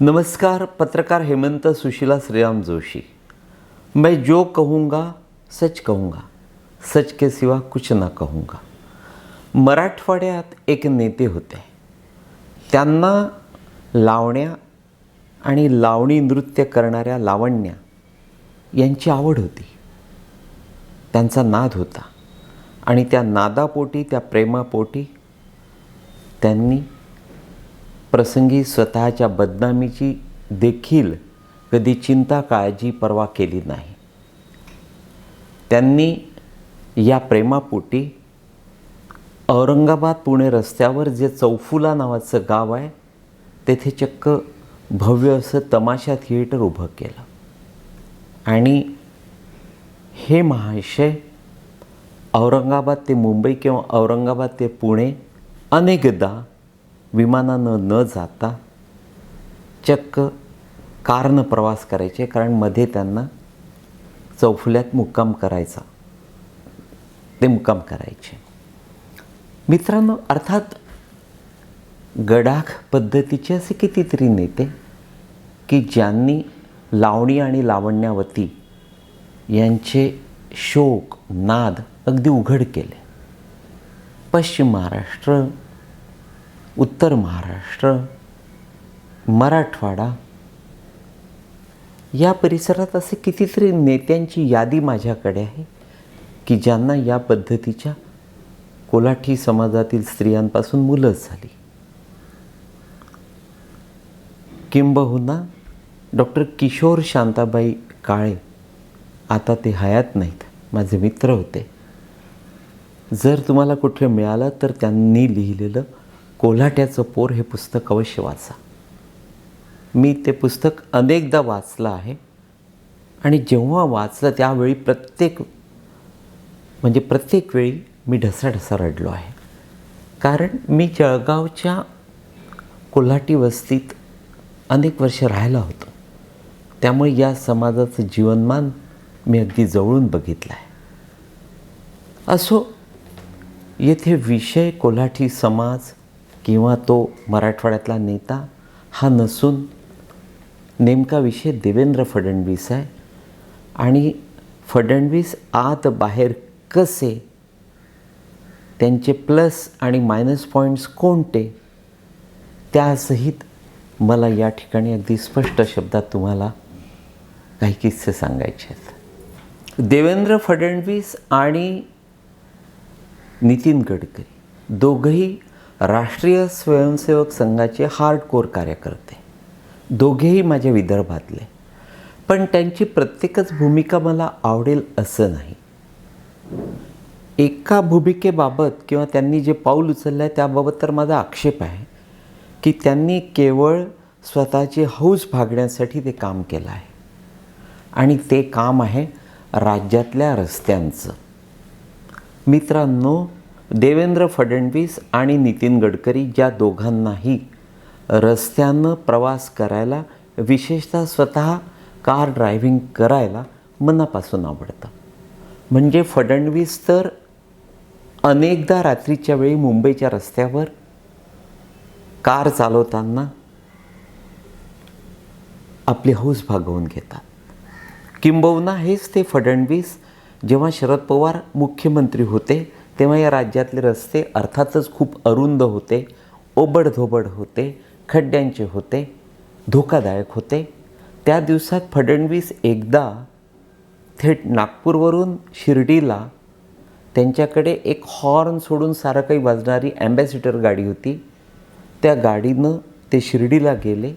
नमस्कार पत्रकार हेमंत सुशीला श्रीराम जोशी। मैं जो कहूँगा सच कहूँगा। सच के सिवा कुछ ना कहूँगा। मराठवाड्यात एक नेते होते। त्यांना लावण्या आणि लावणी नृत्य करणाऱ्या लावण्या यांची आवड होती. त्यांचा नाद होता. आणि त्या नादापोटी त्या प्रेमापोटी त्यांनी प्रसंगी स्वतःच्या बदनामीची देखील कधी चिंता काळजी पर्वा केली नाही. त्यांनी या प्रेमापोटी औरंगाबाद पुणे रस्त्यावर जे चौफुला नावाचं गाव आहे तेथे चक्क भव्य असं तमाशा थिएटर उभं केलं. आणि हे महाशय औरंगाबाद ते मुंबई किंवा औरंगाबाद ते पुणे अनेकदा विमानानं न जाता चक्क कारनं प्रवास करायचे कारण मध्ये त्यांना चौफुल्यात मुक्काम करायचा. ते मुक्काम करायचे. मित्रांनो अर्थात गडाख पद्धतीचे असे कितीतरी नेते की ज्यांनी लावणी आणि लावण्यावती यांचे शोक नाद अगदी उघड केले. पश्चिम महाराष्ट्र उत्तर महाराष्ट्र मराठवाडा या परिसरात असे कितीतरी नेत्यांची यादी माझ्याकडे आहे की ज्यांना या पद्धतीच्या कोलाठी समाजातील स्त्रियांपासून मुलंच झाली. किंबहुना डॉक्टर किशोर शांताबाई काळे आता ते हयात नाहीत माझे मित्र होते. जर तुम्हाला कुठे मिळालं तर त्यांनी लिहिलेलं कोल्हाट्याचं पोर हे पुस्तक अवश्य वाचा. मी ते पुस्तक अनेकदा वाचलं आहे. आणि जेव्हा वाचलं त्यावेळी प्रत्येक म्हणजे प्रत्येक वेळी मी ढसाढसा रडलो आहे. कारण मी जळगावच्या कोल्हाटी वस्तीत अनेक वर्ष राहिला होतो. त्यामुळे या समाजाचं जीवनमान मी अगदी जवळून बघितलं आहे. असो येथे विषय कोल्हाटी समाज किंवा तो मराठवाड्यातला नेता हा नसून नेमका विषय देवेंद्र फडणवीस आहे. आणि फडणवीस आत बाहेर कसे त्यांचे प्लस आणि मायनस पॉईंट्स कोणते त्यासहित मला या ठिकाणी अगदी स्पष्ट शब्दात तुम्हाला काही किस्से सांगायचे आहेत. देवेंद्र फडणवीस आणि नितीन गडकरी दोघंही राष्ट्रीय स्वयंसेवक संघाचे हार्डकोर कार्यकर्ते. दोघेही माझ्या विदर्भातले. पण त्यांची प्रत्येकच भूमिका मला आवडेल असं नाही. एका भूमिकेबाबत किंवा त्यांनी जे पाऊल उचललं आहे त्याबाबत तर माझा आक्षेप आहे की त्यांनी केवळ स्वतःची हौस भागण्यासाठी ते काम केलं आहे. आणि ते काम आहे राज्यातल्या रस्त्यांचं. मित्रांनो देवेंद्र फडणवीस आणि नितीन गडकरी ज्या दोघांनाही रस्त्यानं प्रवास करायला विशेषतः स्वतः कार ड्रायव्हिंग करायला मनापासून आवडतं. म्हणजे फडणवीस तर अनेकदा रात्रीच्या वेळी मुंबईच्या रस्त्यावर कार चालवताना आपली हौस भागवून घेतात. किंबहुना हेच ते फडणवीस जेव्हा शरद पवार मुख्यमंत्री होते तेव्हा या राज्यातले रस्ते अर्थातच खूप अरुंद होते ओबडधोबड होते खड्ड्यांचे होते धोकादायक होते. त्या दिवसात फडणवीस एकदा थेट नागपूरवरून शिर्डीला त्यांच्याकडे एक हॉर्न सोडून सारं काही वाजणारी ॲम्बॅसिडर गाडी होती. त्या गाडीनं ते शिर्डीला गेले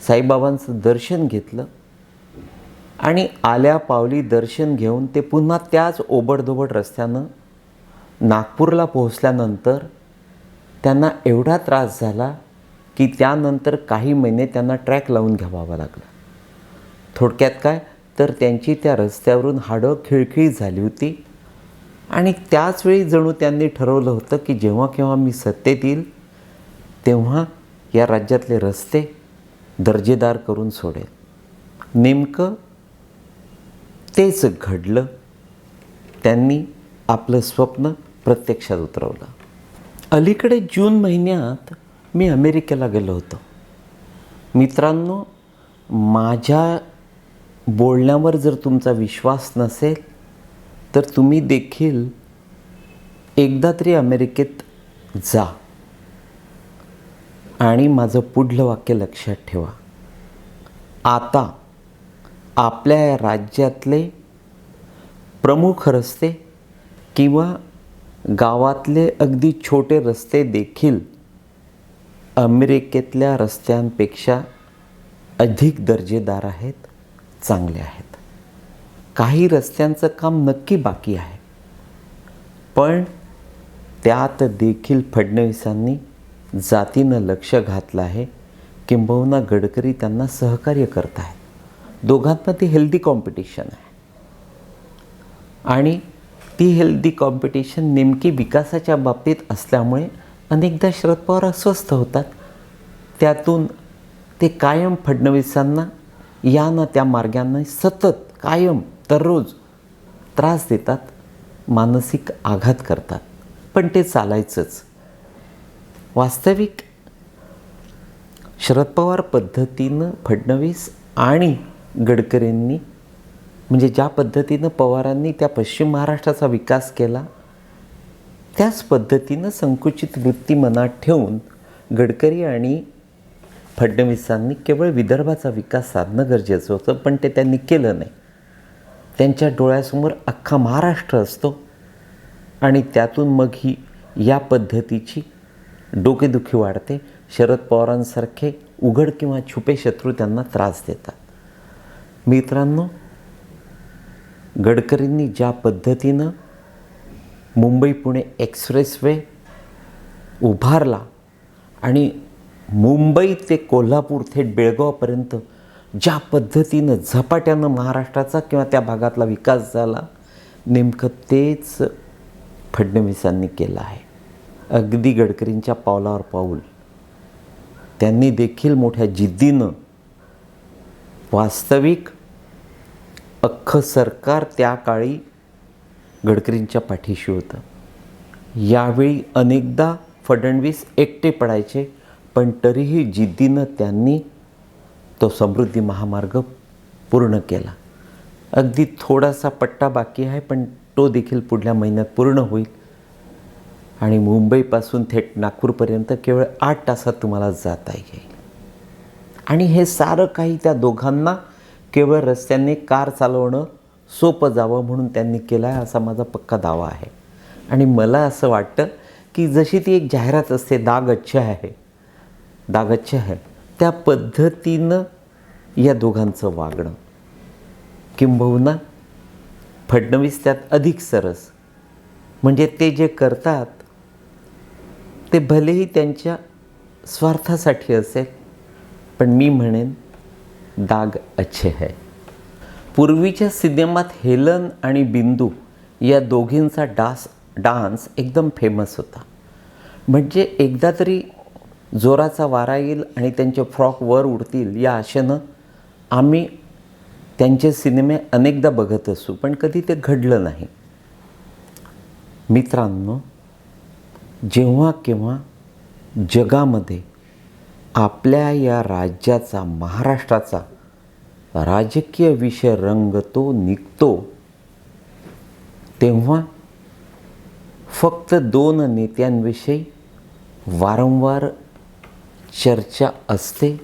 साईबाबांचं दर्शन घेतलं आणि आल्या पावली दर्शन घेऊन ते पुन्हा त्याच ओबडधोबड रस्त्यानं नागपूरला पोहोचल्यानंतर त्यांना एवढा त्रास झाला की त्यानंतर काही महिने त्यांना ट्रॅक लावून घ्यावा लागला. थोडक्यात काय? तर त्यांची त्या रस्त्यावरून हाडं खिळखिळी झाली होती आणि त्याचवेळी जणू त्यांनी ठरवलं होतं की जेव्हा केव्हा मी सत्तेत येईल तेव्हा या राज्यातले रस्ते दर्जेदार करून सोडेल. नेमकं तेच घडलं. त्यांनी आपलं स्वप्न प्रत्यक्षात उतरवलं. अलीकडे जून महिन्यात मी अमेरिकेला गेलो होतो. मित्रांनो माझ्या बोलण्यावर जर तुमचा विश्वास नसेल तर तुम्ही देखील एकदा तरी अमेरिकेत जा. आणि माझं पुढलं वाक्य लक्षात ठेवा. आता आपल्या राज्यातले प्रमुख रस्ते किंवा गावातले अगदी छोटे रस्ते देखील अमेरिकेतल्या रस्त्यांपेक्षा अधिक दर्जेदार आहेत चांगले आहेत. काही रस्त्यांचं काम नक्की बाकी आहे. पण त्यात देखील फडणवीसांनी जातीनं लक्ष घातलं आहे किंबहुना गडकरी त्यांना सहकार्य करत आहेत. दोघांमध्ये हेल्दी कॉम्पिटिशन आहे. आणि ती हेल्दी कॉम्पिटिशन नेमकी विकासाच्या बाबतीत असल्यामुळे अनेकदा शरद पवार अस्वस्थ होतात. त्यातून ते कायम फडणवीसांना या ना त्या मार्गांना सतत कायम दररोज त्रास देतात मानसिक आघात करतात. पण ते चालायचंच. वास्तविक शरद पवार पद्धतीनं फडणवीस आणि गडकरींनी म्हणजे ज्या पद्धतीनं पवारांनी त्या पश्चिम महाराष्ट्राचा विकास केला त्याच पद्धतीनं संकुचित वृत्ती मनात ठेवून गडकरी आणि फडणवीसांनी केवळ विदर्भाचा विकास साधणं गरजेचं होतं पण ते त्यांनी केलं नाही. त्यांच्या डोळ्यासमोर अख्खा महाराष्ट्र असतो आणि त्यातून मग ही या पद्धतीची डोकेदुखी वाढते. शरद पवारांसारखे उघड किंवा छुपे शत्रू त्यांना त्रास देतात. मित्रांनो गडकरींनी ज्या पद्धतीनं मुंबई पुणे एक्सप्रेसवे उभारला आणि मुंबई ते कोल्हापूर थेट बेळगावपर्यंत ज्या पद्धतीनं झपाट्यानं महाराष्ट्राचा किंवा त्या भागातला विकास झाला नेमकं तेच फडणवीसांनी केलं आहे. अगदी गडकरींच्या पावलावर पाऊल. त्यांनी देखील मोठ्या जिद्दीनं वास्तविक अख्खं सरकार त्या काळी गडकरींच्या पाठीशी होतं. यावेळी अनेकदा फडणवीस एकटे पडायचे पण तरीही जिद्दीनं त्यांनी तो समृद्धी महामार्ग पूर्ण केला. अगदी थोडासा पट्टा बाकी आहे पण तो देखील पुढल्या महिन्यात पूर्ण होईल. आणि मुंबईपासून थेट नागपूरपर्यंत केवळ आठ तासात तुम्हाला जाता येईल. आणि हे सारं काही त्या दोघांना केवळ रस्त्यांनी कार चालवणं सोपं जावं म्हणून त्यांनी केलं आहे असा माझा पक्का दावा आहे. आणि मला असं वाटतं की जशी ती एक जाहिरात असते दाग आहे दागच्छ आहे त्या पद्धतीनं या दोघांचं वागणं. किंबहुना फडणवीस त्यात अधिक सरस. म्हणजे ते जे करतात ते भलेही त्यांच्या स्वार्थासाठी असेल पण मी म्हणेन दाग अच्छे है। पूर्वीच्या सिनेमात हेलन आणि बिंदू या दोघींचा डास डान्स एकदम फेमस होता. म्हणजे एकदा तरी जोराचा वारा येईल आणि त्यांचे फ्रॉक वर उडतील या आशेनं आम्ही त्यांचे सिनेमे अनेकदा बघत असू पण कधी ते घडलं नाही. मित्रांनो जेव्हा केव्हा जगामध्ये आपल्या या राज्याचा महाराष्ट्राचा राजकीय विषय रंगतो निघतो तेव्हा फक्त दोन नेत्यांविषयी वारंवार चर्चा असते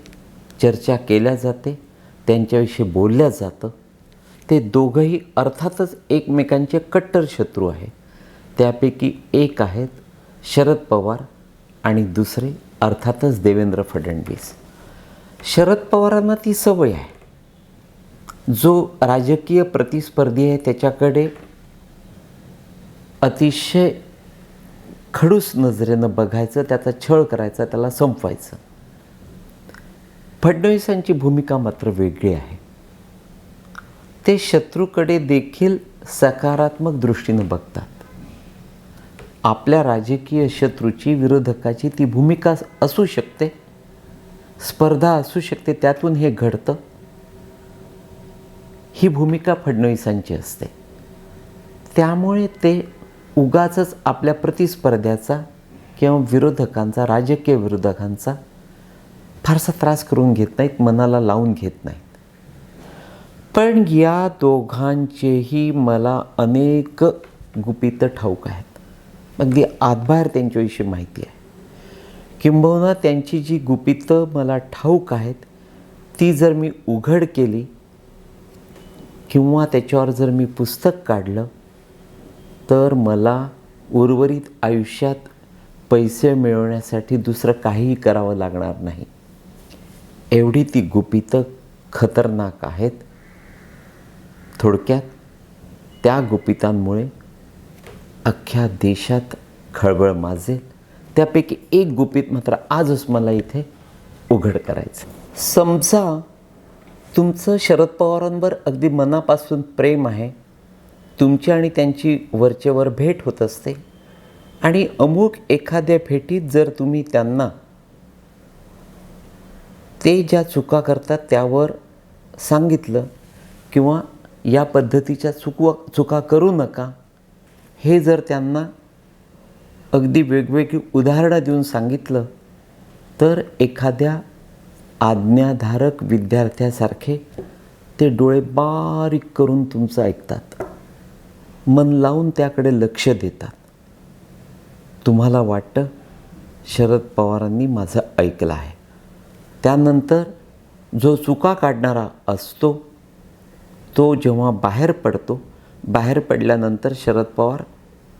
चर्चा केल्या जाते त्यांच्याविषयी बोलल्या जातं. ते दोघंही अर्थातच एकमेकांचे कट्टर शत्रू आहे त्यापैकी एक आहेत शरद पवार आणि दुसरे अर्थातच देवेंद्र फडणवीस. शरद पवारांना ती सवय आहे. जो राजकीय प्रतिस्पर्धी आहे त्याच्याकडे अतिशय खडूस नजरेनं बघायचं त्याचा छळ करायचा त्याला संपवायचं. फडणवीसांची भूमिका मात्र वेगळी आहे. ते शत्रूकडे देखील सकारात्मक दृष्टीनं बघतात. आपल्या राजकीय शत्रूची विरोधकाची ती भूमिका असू शकते स्पर्धा असू शकते त्यातून हे घडतं. ही भूमिका फडणवीसांची असते. त्यामुळे ते उगाचच आपल्या प्रतिस्पर्ध्याचा किंवा विरोधकांचा राजकीय विरोधकांचा फारसा त्रास करून घेत नाहीत मनाला लावून घेत नाहीत. पण या दोघांचेही मला अनेक गुपितं ठाऊक आहेत. अगदी आतबाहेर त्यांच्याविषयी माहिती आहे. किंबहुना त्यांची जी गुपितं मला ठाऊक आहेत ती जर मी उघड केली किंवा त्याच्यावर जर मी पुस्तक काढलं तर मला उर्वरित आयुष्यात पैसे मिळवण्यासाठी दुसरं काहीही करावं लागणार नाही. एवढी ती गुपितं खतरनाक आहेत. थोडक्यात त्या गुपितांमुळे अख्ख्या देशात खळबळ माजेल. त्यापैकी एक गुपित मात्र आजच मला इथे उघड करायचं समजा तुमचं शरद पवारांवर अगदी मनापासून प्रेम आहे. तुमची आणि त्यांची वरचेवर भेट होत असते. आणि अमुक एखाद्या भेटीत जर तुम्ही त्यांना ते ज्या चुका करतात त्यावर सांगितलं किंवा या पद्धतीच्या चुकवा चुका करू नका हे जर त्यांना अगदी वेगवेगळी उदाहरणं देऊन सांगितलं तर एखाद्या आज्ञाधारक विद्यार्थ्यासारखे ते डोळे बारीक करून तुमचं ऐकतात. मन लावून त्याकडे लक्ष देतात. तुम्हाला वाटतं शरद पवारांनी माझं ऐकलं आहे. त्यानंतर जो चुका काढणारा असतो तो जेव्हा बाहेर पडतो बाहेर पडल्यानंतर शरद पवार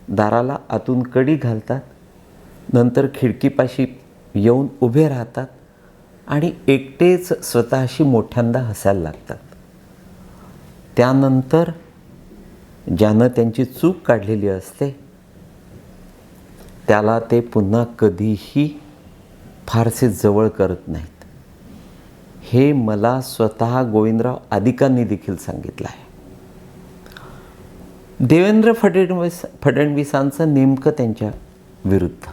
दाराला आतून कडी घालतात नंतर खिडकीपाशी येऊन उभे राहतात आणि एकटेच स्वतःशी मोठ्यांदा हसायला लागतात. त्यानंतर ज्यानं त्यांची चूक काढलेली असते त्याला ते पुन्हा कधीही फारसे जवळ करत नाहीत. हे मला स्वतः गोविंदराव आदिकांनी देखील सांगितलं आहे. देवेंद्र फडणवीस फडणवीसांचं नेमकं त्यांच्या विरुद्ध.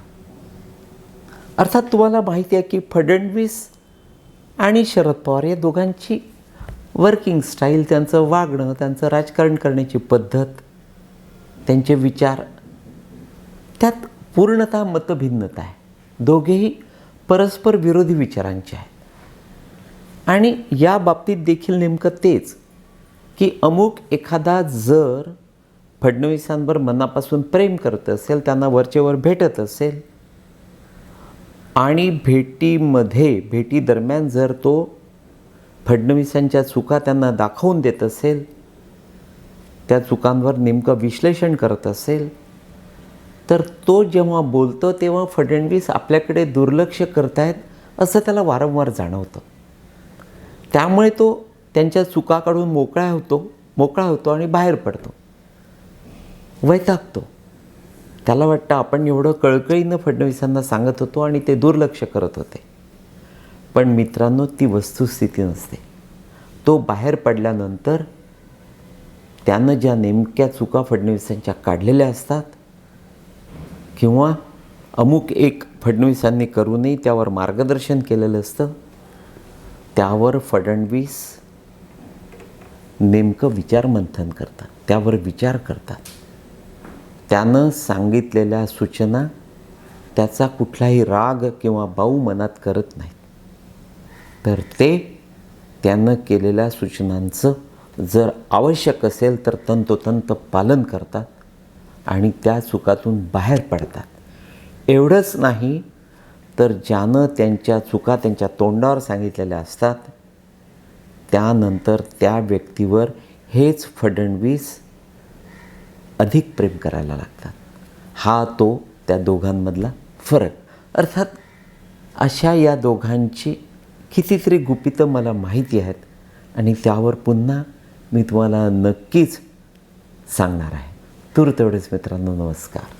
अर्थात तुम्हाला माहिती आहे की फडणवीस आणि शरद पवार या दोघांची वर्किंग स्टाईल त्यांचं वागणं त्यांचं राजकारण करण्याची पद्धत त्यांचे विचार त्यात पूर्णतः मतभिन्नता आहे. दोघेही परस्पर विरोधी विचारांचे आहेत. आणि या बाबतीत देखील नेमकं तेच की अमुक एखादा जर फडणवीसांवर मनापासून प्रेम करत असेल त्यांना वरचेवर भेटत असेल. आणि भेटीमध्ये भेटीदरम्यान जर तो फडणवीसांच्या चुका त्यांना दाखवून देत असेल त्या चुकांवर नेमकं विश्लेषण करत असेल तर तो जेव्हा बोलतो तेव्हा फडणवीस आपल्याकडे दुर्लक्ष करतायत असं त्याला वारंवार जाणवतं. त्यामुळे तो त्यांच्या चुका काढून मोकळा होतो मोकळा होतो आणि बाहेर पडतो. वैतागतो. त्याला वाटतं आपण एवढं कळकळीनं फडणवीसांना सांगत होतो आणि ते दुर्लक्ष करत होते. पण मित्रांनो ती वस्तुस्थिती नसते. तो बाहेर पडल्यानंतर त्यानं ज्या नेमक्या चुका फडणवीसांच्या काढलेल्या असतात किंवा अमुक एक फडणवीसांनी करूनही त्यावर मार्गदर्शन केलेलं असतं त्यावर फडणवीस नेमकं विचारमंथन करतात त्यावर विचार करतात. त्यानं सांगितलेल्या सूचना त्याचा कुठलाही राग किंवा बाऊ मनात करत नाहीत. तर ते त्यानं केलेल्या सूचनांचं जर आवश्यक असेल तर तंतोतंत पालन करतात आणि त्या चुकातून बाहेर पडतात. एवढंच नाही तर ज्यानं त्यांच्या चुका त्यांच्या तोंडावर सांगितलेल्या असतात त्यानंतर त्या व्यक्तीवर हेच फडणवीस अधिक प्रेम करायला लागतात. हा तो त्या दोघांमधला फरक. अर्थात अशा या दोघांची कितीतरी गुपितं मला माहिती आहेत आणि त्यावर पुन्हा मी तुम्हाला नक्कीच सांगणार आहे. तूर तेवढेच मित्रांनो नमस्कार.